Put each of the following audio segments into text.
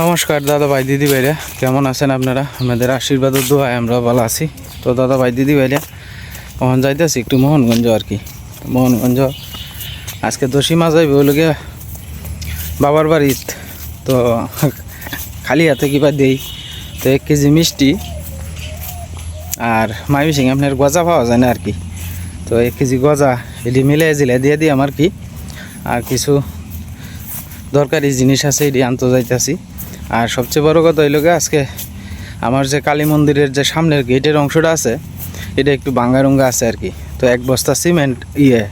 নমস্কার দাদা ভাই, দিদি ভাইরা। কেমন আছেন আপনারা? আমাদের আশীর্বাদ দোয়ায় আমরা ভালো আছি। তো দাদা ভাই, দিদি ভাইরা কখন যাইতেছি একটু মোহনগঞ্জ আর কি। মোহনগঞ্জ, আজকে তো সীমা যাইবে ওই লোকে বাবার বাড়িত। তো খালি হাতে কিবা দেই? তো এক কেজি মিষ্টি আর মামি সিং আপনার গজা পাওয়া যায় না আর কি। তো এক কেজি গজা এটি মিলে জিলে দিয়ে দিই আমার কি। আর কিছু দরকারি জিনিস আছে, এটি আনতে যাইতেছি। আর সবচেয়ে বড় কথা হইল আজকে আমার যে কালী মন্দিরের যে সামনের গেটের অংশটা আছে, এটা একটু ভাঙ্গারুঙ্গা আছে আর কি। তো এক বস্তা সিমেন্ট ইয়ে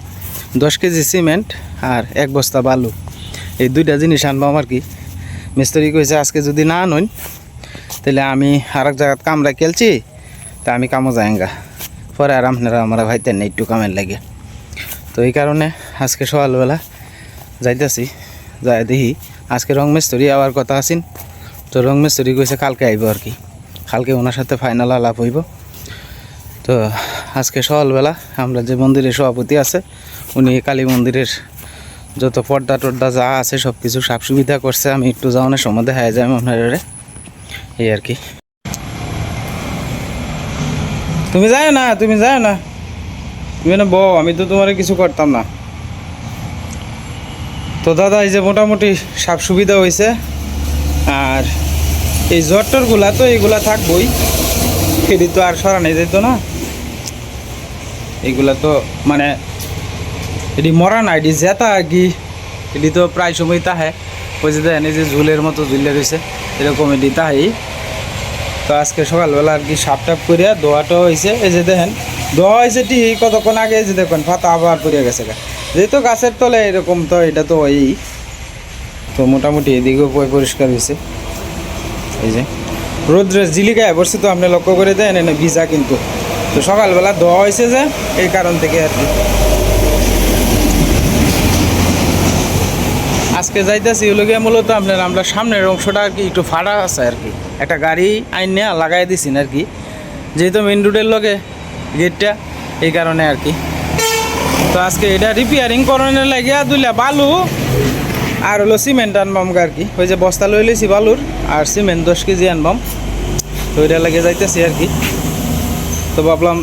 দশ কেজি সিমেন্ট আর এক বস্তা বালু। এই দুইটা জিনিস আনব আমার কি। মিস্ত্রি কইছে, আজকে যদি না আনুন, তাহলে আমি আর এক জায়গায় কামরা খেলছি, তা আমি কামও যাইঙ্গা। পরে আর আপনারা আমরা ভাইতেন না একটু কামের লাগে। তো এই কারণে আজকে সকালবেলা যাইতেছি, যাই দেখি আজকে রং মিস্ত্রি আবার কথা আছেন। তো রং মিস্ত্রি কইছে কালকে আইব আর কি। কালকে ওনার সাথে ফাইনাল আলাপ হইব। তো আজকে সকালবেলা আমরা যে মন্দিরের সভাপতি আছে, উনি কালী মন্দিরের যত পর্দা টর্দা যা আছে সব কিছু সাপ সুবিধা করছে। আমি একটু যাওয়ানোর সময় দেখা যায় আপনার এই আর কি। তুমি যাও না, তুমি যাও না। তুমি না বউ, আমি তো তোমার কিছু করতাম না। তো দাদা, এই যে মোটামুটি সাপ সুবিধা হয়েছে আর এই জটরগুলা তো এইগুলা থাকবই। এটি তো আর সরানো যেত না। এগুলা তো মানে এটি মরা না, এটি জেতা আর কি। এটি তো প্রায় সময় তাহে। যে দেখেন, এই যে ঝুলের মতো ঝুলে রয়েছে, এরকম এটি তাহাই। তো আজকে সকালবেলা আর কি সাপ টাপ করিয়া দোয়াটাও হয়েছে এই যে দেখেন, দোয়া হয়েছে ঠিক কতক্ষণ আগে এই যে দেখুন পাতা আবার পড়িয়া গেছে। যেহেতু গাছের তলে এরকম তো, এটা তো ওই তো মোটামুটি এদিকেও পরিষ্কার হয়েছে। এই যে। রোদ্রের জিলিকায় বসছে তো আপনি লক্ষ্য করে দেন, এনে ভিজা কিন্তু। তো সকালবেলা ধোয়া হয়েছে যে, এই কারণ থেকে আর কি। আজকে যাইতেছি ওগুলো গিয়ে মূলত আপনার আমরা সামনের অংশটা আর কি একটু ফাড়া আছে আর কি। একটা গাড়ি আইন নিয়ে লাগাই দিছি আর কি। যেহেতু মেন রোডের লগে গেটটা এই কারণে আর কি। তো আজকে এটা রিপেয়ারিং করানোর লাগিয়া দুইলা বালু আর হলো সিমেন্ট আনবাম আর কি। ওই যে বস্তা লই লইছি বালুর আর সিমেন্ট দশ কেজি আনবাম। তো এটা লাগে যাইতেছি আর কি। তো ভাবলাম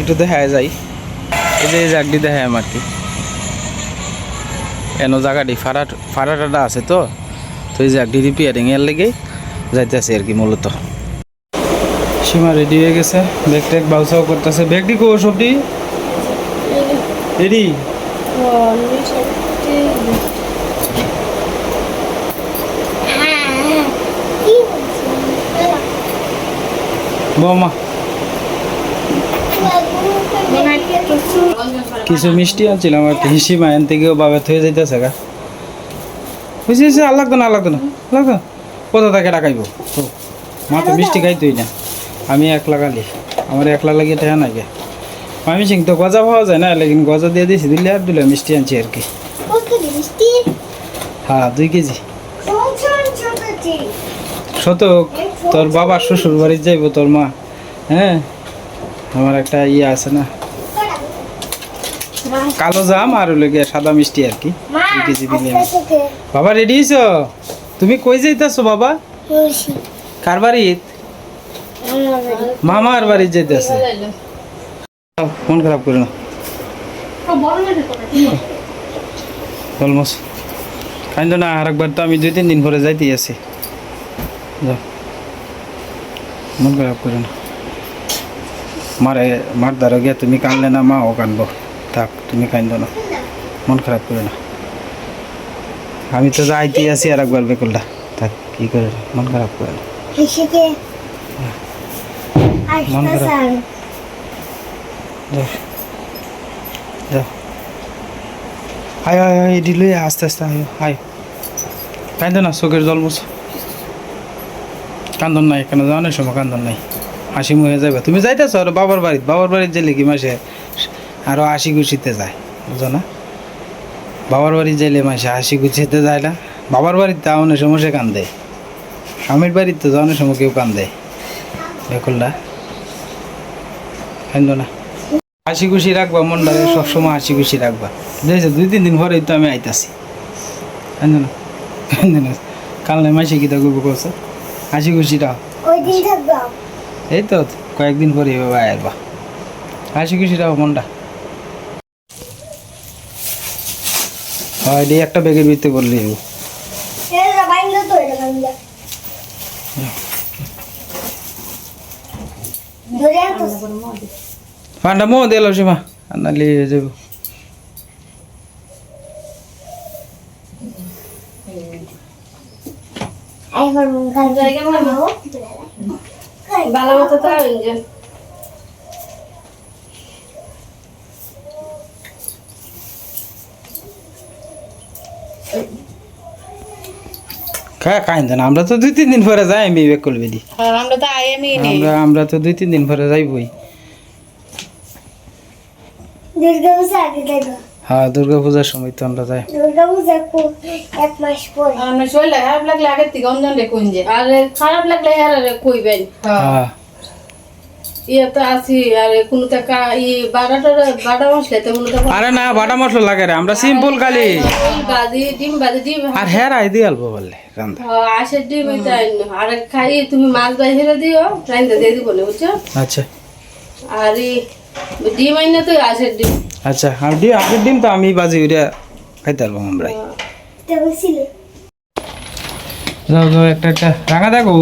একটু দেখা যাই। এই যে এই জাগডি দেখায় আমার কি এন জায়গাটি ফাড়া ফাড়াটা আছে তো। তো এই জাগডি রিপেয়ারিং এর লেগে যাইতেছি আর কি মূলত। সীমা রেডি হয়ে গেছে। ব্যাগ ট্যাগ বাউসাও করতেছে। ব্যাগটি কো সবটি? রেডি বৌমা। কিছু মিষ্টি আনছিলাম আর কি হিসিমা এন থেকেও বাবা থয়ে যাইতেছে গা। বুঝছি বুঝছি আর লাগতো না আর লাগতো না লাগতো না। কোথা থেকে ডাকাইব? তো মা তো মিষ্টি খাইতোই না। আমি এক লাগালি আমার একলা লাগিয়ে ঠেয়া নাই গে। আমি সিং তো গজা পাওয়া যায় না লেকিন গজা দিয়ে দিয়েছি দিলে আর দিলে মিষ্টি আনছি আর কি। হ্যাঁ দুই কেজি। শতক। তোর বাবা শ্বশুর বাড়ি যাইব তোর মা। হ্যাঁ? আমার একটা ইয়ে আছে না। কালো জাম আর সাদা মিষ্টি আর কি। দুই কেজি দিলে বাবা রেডি হয়েছ তুমি কই যাইতেছো বাবা? কার বাড়িত মামার বাড়ি যাইতেছে। ফোন খারাপ করে না। অলমোস্ট। কাইন্দ না আর একবার তো আমি দুই তিন দিন পরে যাইতেই আছি। মন খারাপ করে না। মারে মার দ্বারা গিয়া তুমি কানলে না মা ও কানবো। থাক তুমি কান্দ না। মন খারাপ করে না। আমি তো যাইতেই আছি আর একবার বেকুলটা থাক কি করে মন খারাপ করে না। মন খারাপ। যাও আয় আয় আয় এটি লই আস্তে আস্তে আয় আয়। কান্দন না চোখের জল মুছ। কান্দন নাই, কেন জানার সময় কান্দন নাই। হাসি মুহে যাবে তুমি যাইতেছ আর বাবার বাড়িত। বাবার বাড়িত যাইলে কি মাসে আরও হাসি খুশিতে যায়? বুঝো না? বাবার বাড়ি যাইলে মাসে হাসি খুশিতে যায় না। বাবার বাড়িতে সময় সে কান্দে। স্বামীর বাড়িতে যাওয়ানোর সময় কেউ কান্দে। বেকুলটা কান্দ না। হাসি খুশি রাখবা মনটাকে সবসময় হাসি খুশি রাখবা। দেখছ, দুই, তিন দিন পরেই তো আমি আইতাছি। কান্দ না। কান্দ না। কাল মাসে কি থাকব কছে হাসি খুশিটা? ওই দিন থাকব? এই তো কয়েকদিন পরে বাবা আসবা। হাসি খুশিটা মনটা। হয় দিয়ে একটা ব্যাগের ভিতরে করলে এটা এটা পান্ডা মো দিল সীমা। নালি যাব। জায়গা ইঞ্জিন খা আমরা তো দুই তিন দিন পরে যাই আমি করবে দি আমরা তো আই আমি আমরা আমরা তো দুই তিন দিন পরে যাইবই। দুর্গা পূজা আগে যাইবো। হ্যাঁ দুর্গা পূজার সময় তো আমরা যাই। দুর্গা পূজা পো- এক মাস পরে। আমার শরীর খারাপ লাগলে আগের থেকে অঞ্জন রে কইছে আর খারাপ লাগলে আর কইবেন। হ্যাঁ। ইয়ে তো আছি আর কোনো টাকা ই বারোটা বারোটা মশলা তো কোনো আরে না বাটা মশলা লাগে রে আমরা সিম্পল খালি। বাজি ডিম বাজি ডিম আর হ্যাঁ দিয়ে অল্প বললে রান্দা আশের ডিম তাই আর খাই তুমি মাছ বাইরে দিও দিয়ে দিব না বুঝছ? আচ্ছা। আর ডিম আইনা তো আশের ডিম। আচ্ছা ডিম আগের ডিম তো আমি বাজি উড়ে খাইতে পারব বলছিলে যাও যাও একটা একটা রাঙা দেখো।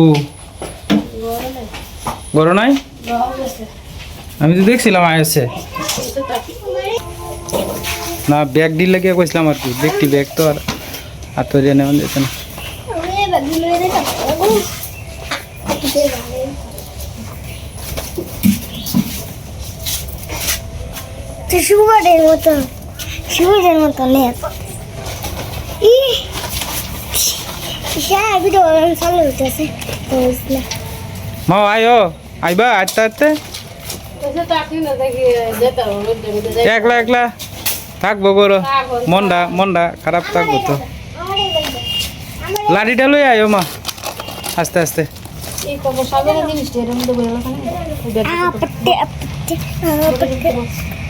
বড় নাই? আমি তো দেখছিলাম আইসে না ব্যাগ ডিল লাগিয়ে কইছিলাম আর কি ব্যাগটি ব্যাগ তো আর আর তো জেনে যেত না আমি এবার দিলে দেখো তো সুবারের মতো সুবারের মতো নেই ই ভিডিও চালু হইতেছে তো বুঝলে। মা আয়ো আইবা আটটা আটতে একলা একলা। থাকব বড়। মনটা মনটা খারাপ থাকব তো। লাঠিটা লই আয়ো মা। আস্তে আস্তে।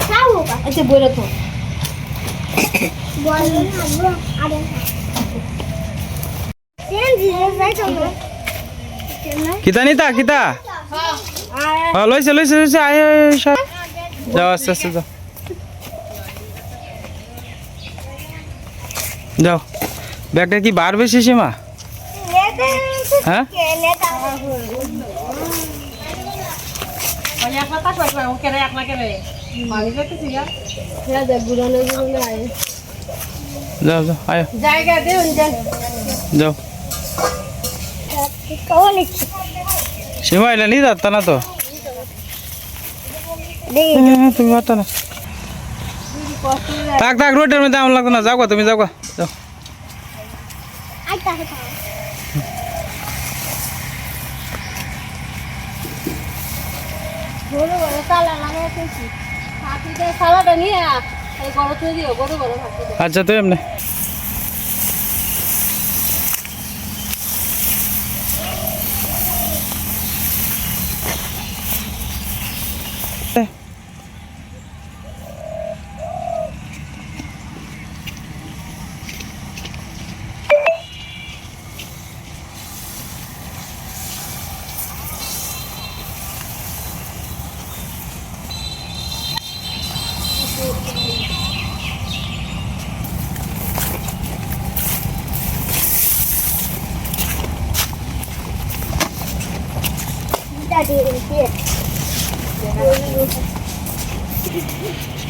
আপটে আপটে খাব বা বল না আরে সেন জিরে যাইছো না কিতা নিতা কিতা হ্যাঁ লইছে লইছে লইছে আয় সব যাও আস্তে আস্তে যাও যাও ব্যাগটা কি বার বেশি সীমা হ্যাঁ যাও যাও আয়। জায়গা দেন যাও। সীমা এলা নি যাত্তা না তো। তুমি পারতা না। থাক থাক রোডের মধ্যে আমার লাগতো না। যাও তুমি যাও যাও। নিয়ে তুই দিও গরু গরম আচ্ছা তো এমনি?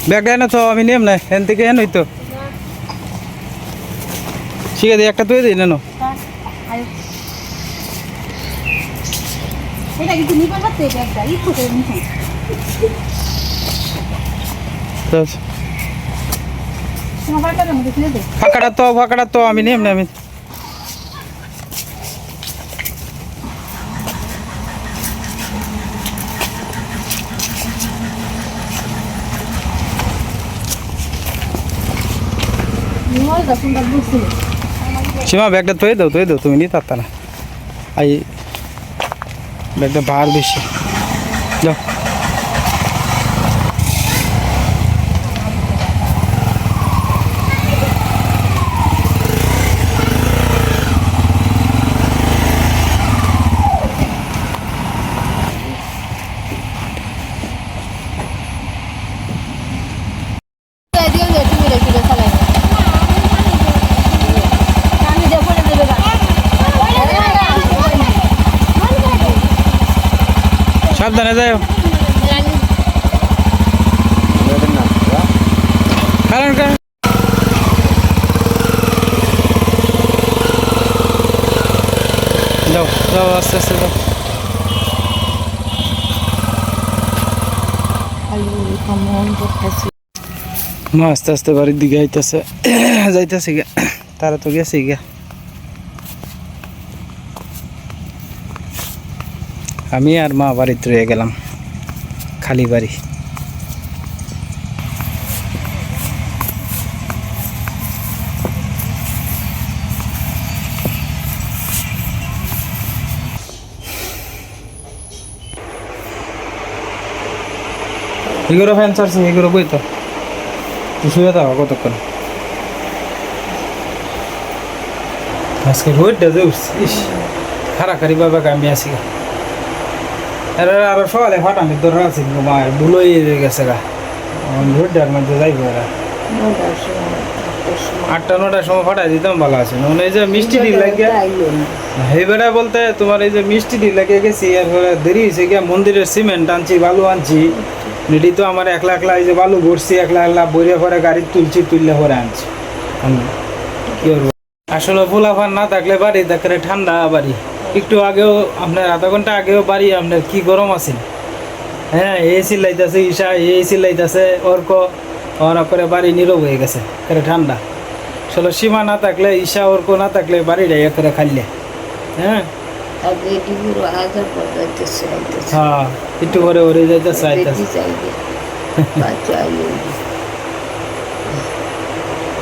ব্যাগটা এনে তো আমি নিয়ম নাই এন থেকে এন হইতো। ঠিক আছে একটা তুই দিই নেন ফাঁকাটা তো ফাঁকাটা তো আমি নিয়ম নাই আমি সীমা ব্যাগটা তৈরি দাও তৈরি দাও তুমি নিয়ে থাকতা না। এই ব্যাগটা ভার বেশি। সাবধানে যাও কারণ আস্তে আস্তে বাড়ির দিকে আইতেছে যাইতেছে গে তারা তো গেছে গে আমি আর মা বাড়িতে রয়ে গেলাম। খালি বাড়ি। এগুলো ফ্যান চার্জ এগুলো বই তো? শুয়ে থাকো কতক্ষণ? আজকে রোদটা যে উঠছে খারাখারি বাবা আমি আসি আরে সকালে ফাটানি তোর আছে মায়ের বুলোই গেছে গা। রোদটার মধ্যে যাইব এরা। আটটা নটার সময় ফাটাই দিতাম ভালো আছে। মানে এই যে মিষ্টি দিল লাগে হেবেড়া বলতে তোমার এই যে মিষ্টি দিল লাগে গেছি এরপরে দেরি হয়েছে গিয়া মন্দিরের সিমেন্ট আনছি বালু আনছি। রেডি তো আমার একলা একলা এই যে বালু ভরছি একলা একলা বইরে পরে গাড়ি তুলছি তুললে পরে আনছি। কি করব? আসলে ফুলাফান না থাকলে বাড়ি থাকলে ঠান্ডা বাড়ি। একটু আগেও আপনার আধা ঘণ্টা আগেও বাড়ি আপনার কি গরম আছে? হ্যাঁ এই চিল্লাইতেছে ঈশা এই চিল্লাইতেছে অর্ক অন করে বাড়ি নীরব হয়ে গেছে করে ঠান্ডা। আসলে সীমা না থাকলে ঈশা অর্ক না থাকলে বাড়িটা ইয়ে করে খাইলে। হ্যাঁ? হ্যাঁ একটু করে ওরে যাইতেছে আইতেছে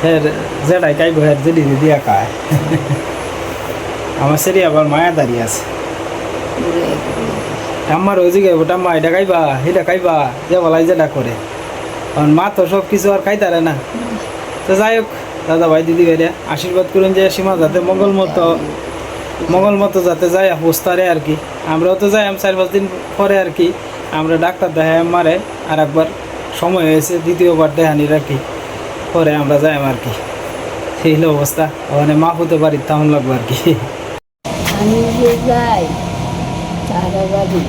হ্যাঁ যেটাই কাই ঘরের যেটি দিয়া খায় আমার সেরি আবার মায়া দাঁড়িয়ে আছে। আমার ওই ওটা মা এটা খাইবা এটা খাইবা, যে বলাই যেটা করে। কারণ মা তো সব কিছু আর খাইতারে না। তো যাই হোক, দাদা ভাই, দিদি ভাইরা, আশীর্বাদ করুন যে সীমা যাতে মঙ্গল মতো মঙ্গল মতো যাতে যায়, অবস্থারে আর কি। আমরাও তো যাই, চার পাঁচ দিন পরে আর কি, আমরা ডাক্তার দেখাই মারে, আর একবার সময় হয়েছে, দ্বিতীয়বার দেখানি রাখি, পরে আমরা যাই আর কি। সেই অবস্থা, ওখানে মা হতে পারি তেমন লাগবে আর কি। আমি যে যাই তারা বাড়ি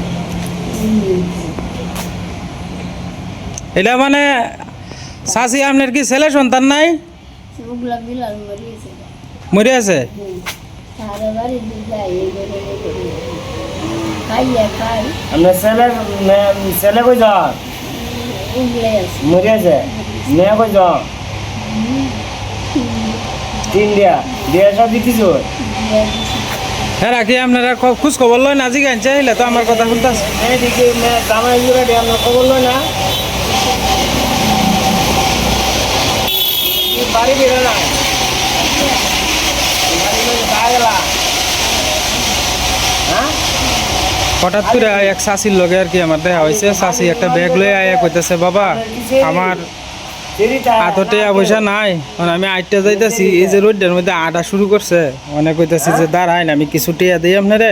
এটা মানে শাশি আপনার কি ছেলে সন্তান নাই? ওগুলা মরে আছে আমরা ছেলে ছেলে কই যাও? আছে মরে আছে মেয়ে কই যাও? তিন দিয়া বিয়ে সব দিতেছ? হ্যাঁ রাখি আপনারা খোঁজ খবর লয় না? গাইছে আহিলে তো আমার কথা আমরা খবর লই না। বাড়ি বেরো না। বাড়ি লই কাজ গেলা। হ্যাঁ? হঠাৎ করে এক শাশির লগে আর কি আমার দেখা হয়েছে শাশি একটা ব্যাগ লয়ে আয়া কইতেছে বাবা আমার দেরিটা হাততে পয়সা নাই। মানে আমি আটটা যাইতেছি এই যে রোডের মধ্যে আটা শুরু করছে। অনেক কইতেছি যে দাঁড়াইন আমি কিছু টিয়া দিই আপনারে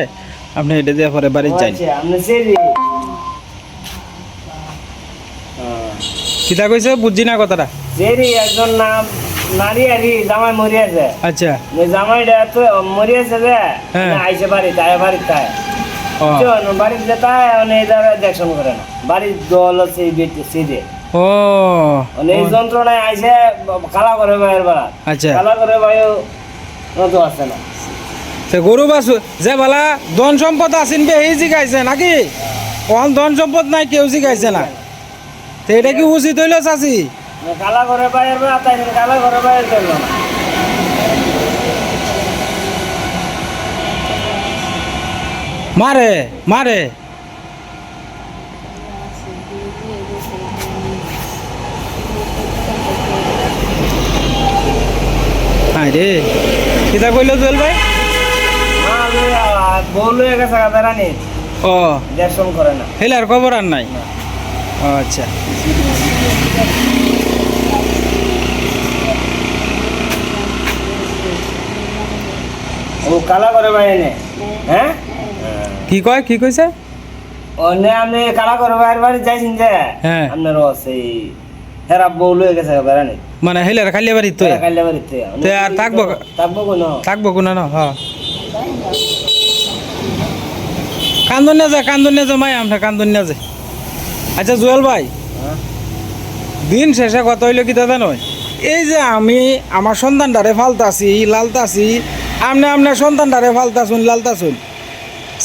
আপনি এটা দিয়ে পরে বাড়ি যাই। আচ্ছা আমরা সেরি। কিতা কইছে? বুঝছি না কথাটা। সেরি একজন নাম নারী আরি জামাই মরে আচ্ছা। জামাইটা তো মরে যে হ্যাঁ। আইসে বাড়ি তাই বাড়ি তাই বাড়িতে যেতায় মানে এটা দেখশন করে না। বাড়ির দল আছে ও। মানে এই যন্ত্রণায় আইসে কালা করে বাইরের বেড়া। আচ্ছা। কালা করে বাইও নতো আছে না। সে গরু বাছু যে বলা ধন সম্পদ আসিন বে এই জিগাইছে নাকি? অন ধন সম্পদ নাই কেউ জিগাইছে না। তো এটা কি উচিত হইল চাচি? মানে কালা করে বাইরের বেড়া তাই কালা করে বাইরের গেল না মারে মারে। রে। কিতা কইল জুয়েল ভাই? আমি বউ লয়ে গেছে বেড়ানি ও। দেখশন করে না হেলার খবর আর নাই? আচ্ছা। ও কালা করে বাইরে হ্যাঁ? কি কয় কি কইছে? অন্য আপনি কালা করে বাইরের বাড়ি যাইছেন যে। হ্যাঁ। আপনার সেই হেরা বউ লয়ে গেছে বেড়ানি মানে হেলার খালি বাড়ি তো কাইলে বাড়িতে তে আর থাকব? থাকব কোনো? না হ্যাঁ কান্দনিয়া যায় কান্দনিয়া যায় মাই আমরা কান্দনিয়া যায় আচ্ছা জুয়েল ভাই। দিন শেষে কত হইল কি দাদা নয় এই যে আমি আমার সন্তানটারে ফালতাছি লালতাছি আমনে আপনার সন্তানটারে ফালতাছুন লালতাছুন।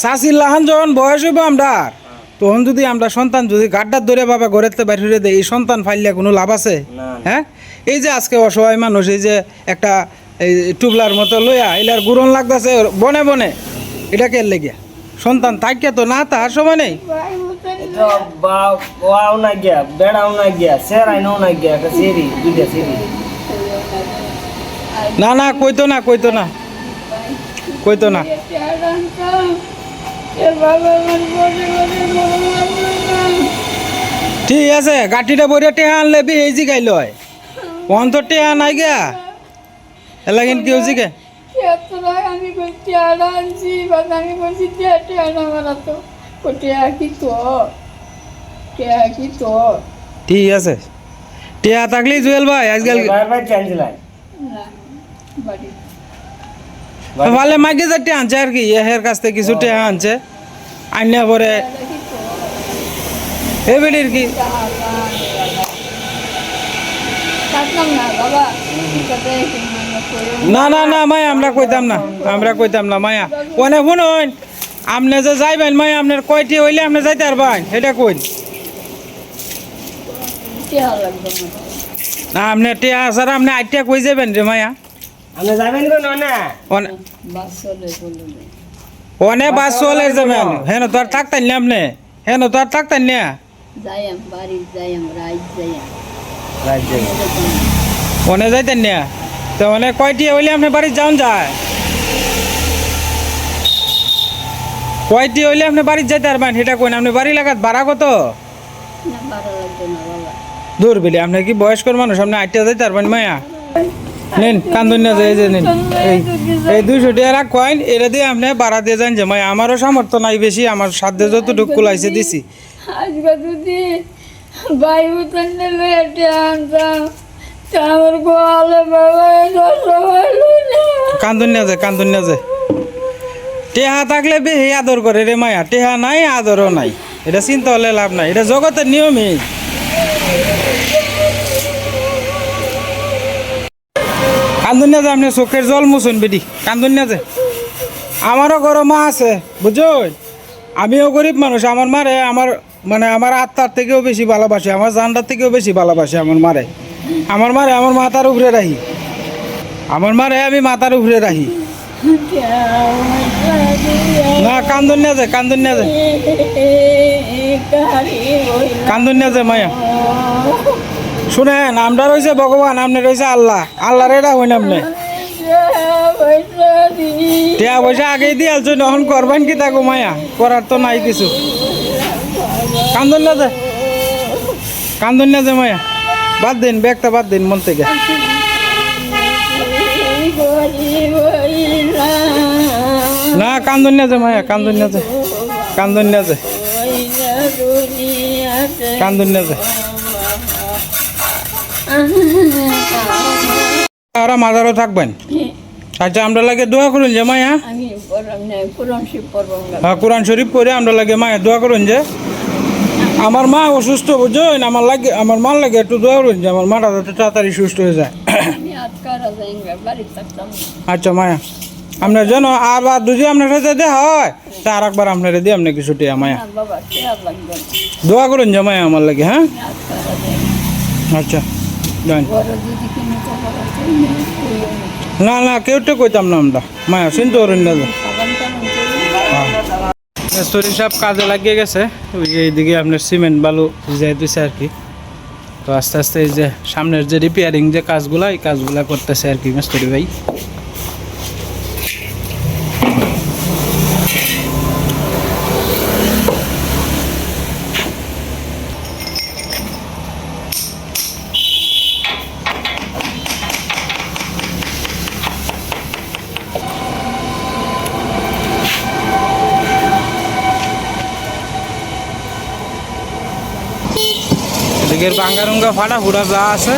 চাষির লাহান যখন বয়স হইব আমরা তখন যদি আমরা সন্তান যদি গাড্ডার ধরে বাবা ঘরেতে বাইর হইরে দেয় এই সন্তান ফাইলে কোনো লাভ আছে? হ্যাঁ? এই যে আজকে অসহায় মানুষ এই যে একটা এই টুবলার মতো লইয়া এলার গুরন লাগতেছে বনে বনে এটা কে লেগিয়া? সন্তান তাইকে তো না তাহার সময় নেই। না না কইতো না কইতো না। কইতো না। ঠিক আছে গাঠিটা বইরে টেহা আনলে বি এই জিগাই লয়। অন্তর টেহা নাই গিয়া। এলা কিন্তু কি হয়েছে গে আমি বলছি আর আনছি বা আমি বলছি টিয়া না মারা তো টিয়া কি তো টিয়া কি তো ঠিক আছে। টেহা জুয়েল ভাই আজকাল ভাই ভাই চাইছিলাম না বাড়ি। ভালে। যে টেহা আনছে আর কি এহের কাছ থেকে কিছু টেহা আনছে। আইনা পরে এ কি? না না না না মায়া আমরা কইতাম না আমরা কইতাম না মায়া। ওনে শুনুন আপনি যে যাইবেন মায়া আপনার কয়টি হইলে আপনি যাইতে পারবেন? এটা কইন। না আপনি টিয়া স্যার আপনি আইটিয়া কই যাবেন রে মায়া? আপনি যাবেন কোন না অনে বাস চলে যাবেন। হেন তো আর থাকতেন না আপনি? হেন তো আর থাকতেন না? যাইম বাড়ি যাইম অনে যাইতেন না? তো অনে কয়টি হইলে আপনি বাড়ি যাওন যায়? কয়টি হইলে আপনি বাড়ি যাইতে পারবেন? সেটা কইন আপনি বাড়ি লাগাত ভাড়া কত? না না দূর বিলি আপনি কি বয়স্কর মানুষ? আপনি আইটা যাইতে পারবেন মায়া? নিন কান্দুনিয়া যায় যে নিন। এই এই দুইশো টাকা কয়েন এটা দিয়ে আপনি ভাড়া দিয়ে যান যে মায়া আমারও সামর্থ্য নাই বেশি আমার সাধ্যে যতটুকু কুলাইছে দিছি। আজকে যদি তন্নে লয়ে আনতাম আমার গোয়ালে কান্দুনিয়া যায় কান্দুনিয়া যায় টেহা থাকলে বেশি আদর করে রে মায়া। টেহা নাই আদরও নাই। এটা চিন্তা হলে লাভ নাই। এটা জগতের নিয়মই। কান্দুনিয়া যে আপনি চোখের জল মুছুন বেটি কান্দুনিয়া যে। আমারও ঘরে মা আছে বুঝুন আমিও গরিব মানুষ, আমার মারে, আমার মানে আমার আত্মার থেকেও বেশি ভালোবাসে, আমার জানটার থেকেও বেশি ভালোবাসে আমার মারে। আমার মারে, আমার মাথার উপরে রাখি। আমার মারে, আমি মাথার উপরে রাখি। না, কান্দন নিয়ে যায় কান্দন নিয়ে যায় কান্দন নিয়ে যায় মায়া। শুনেন আমরা রয়েছে ভগবান আপনি রয়েছে আল্লাহ। আল্লাহর এটা হইন আপনি টিয়া পয়সা আগেই দিয়ে আলছো নহন করবেন কি তাকো মায়া? করার তো নাই কিছু। কান্দন না যায় কান্দন না যায় মায়া। বাদ দিন, ব্যাগটা বাদ দিন মন থেকে। না, কান্দন না যায় মায়া, কান্দন না যায় কান্দন না যায় কান্দন না যায় ওরা মাজারও থাকবেন। আচ্ছা আমরা লাগে দোয়া করুন যে মায়া। হ্যাঁ কোরআন শরীফ পড়ে আমরা লাগে মায়া দোয়া করুন যে আমার মা অসুস্থ বুঝুন আমার লাগে আমার মার লাগে একটু দোয়া করুন যে আমার মাটা যাতে তাড়াতাড়ি সুস্থ হয়ে যায়। আচ্ছা মায়া। আপনার যেন আবার দুজি আপনার সাথে দেখা হয় তা আর একবার আপনার দিয়ে আপনি কিছু টিয়া মায়া। দোয়া করুন যে মায়া আমার লাগে হ্যাঁ? আচ্ছা। না না, কেউ তো কইতাম না আমরা। মায়া, চিন্তা তো না যে। সাবান টাবান মিস্ত্রি সব কাজে লাগিয়ে গেছে। ওই যে এইদিকে আপনার সিমেন্ট, বালু যাই দিছে আর কি। তো আস্তে আস্তে এই যে সামনের যে রিপেয়ারিং যে কাজগুলা, এই কাজগুলা করতেছে আর কি মিস্ত্রি ভাই। এদিকের বাঙ্গারুঙ্গা ফাটা ফুটা যা আছে।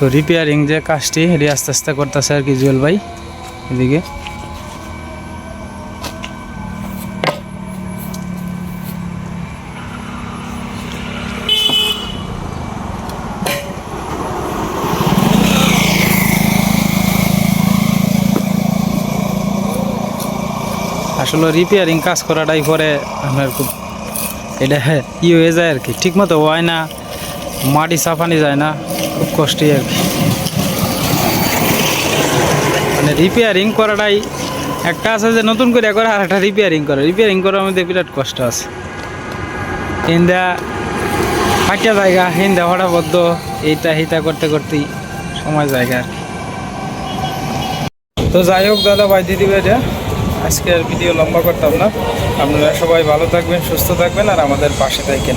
তো রিপেয়ারিং যে কাজটি, এটি আস্তে আস্তে করতেছে আর কি জুয়েল ভাই, এদিকে। আসলে রিপেয়ারিং কাজ করাটাই পরে আপনার খুব, এটা ই হয়ে যায় আর কি। ঠিক মতো হয় না। মাটি সাফানি যায় না, খুব কষ্টই আর কি। মানে রিপেয়ারিং করাটাই একটা আছে যে নতুন করে করে, আর একটা রিপেয়ারিং করে। রিপেয়ারিং করার মধ্যে বিরাট কষ্ট আছে। হিন্দা ফাঁকিয়া জায়গা, হিন্দা হঠাবদ্ধ, এইটা হিতা করতে করতেই সময় জায়গা আর কি। তো যাই হোক দাদা ভাই, দিদি ভাইরা আর ভিডিও লম্বা করতাম না। আপনারা সবাই ভালো থাকবেন, সুস্থ থাকবেন, আর আমাদের পাশে থাকেন।